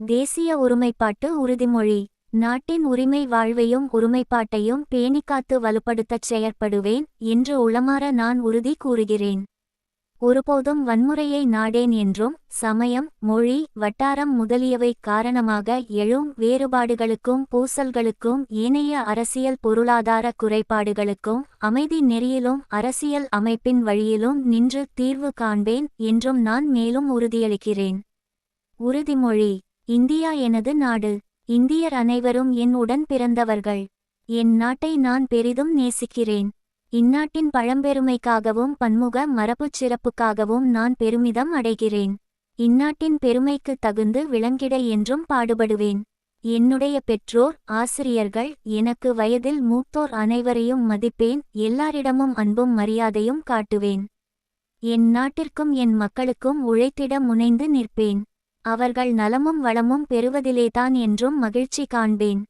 தேசிய ஒருமைப்பாட்டு உறுதிமொழி. நாட்டின் உரிமை வாழ்வையும் ஒருமைப்பாட்டையும் பேணிக்காத்து வலுப்படுத்தச் செயற்படுவேன் என்று உளமாற நான் உறுதி கூறுகிறேன். ஒருபோதும் வன்முறையை நாடேன் என்றும் சமயம் மொழி வட்டாரம் முதலியவை காரணமாக எழும் வேறுபாடுகளுக்கும் பூசல்களுக்கும் ஏனைய அரசியல் பொருளாதார குறைபாடுகளுக்கும் அமைதி நெறியிலும் அரசியல் அமைப்பின் வழியிலும் நின்று தீர்வு காண்பேன் என்றும் நான் மேலும் உறுதியளிக்கிறேன். உறுதிமொழி. இந்தியா எனது நாடு. இந்தியர் அனைவரும் என் உடன் பிறந்தவர்கள். என் நாட்டை நான் பெரிதும் நேசிக்கிறேன். இந்நாட்டின் பழம்பெருமைக்காகவும் பன்முக மரபுச் சிறப்புக்காகவும் நான் பெருமிதம் அடைகிறேன். இந்நாட்டின் பெருமைக்கு தகுந்து விளங்கிட என்றும் பாடுபடுவேன். என்னுடைய பெற்றோர் ஆசிரியர்கள் எனக்கு வயதில் மூத்தோர் அனைவரையும் மதிப்பேன். எல்லாரிடமும் அன்பும் மரியாதையும் காட்டுவேன். என் நாட்டிற்கும் என் மக்களுக்கும் உழைத்திட முனைந்து நிற்பேன். அவர்கள் நலமும் வளமும் பெறுவதிலேதான் என்றும் மகிழ்ச்சி காண்பேன்.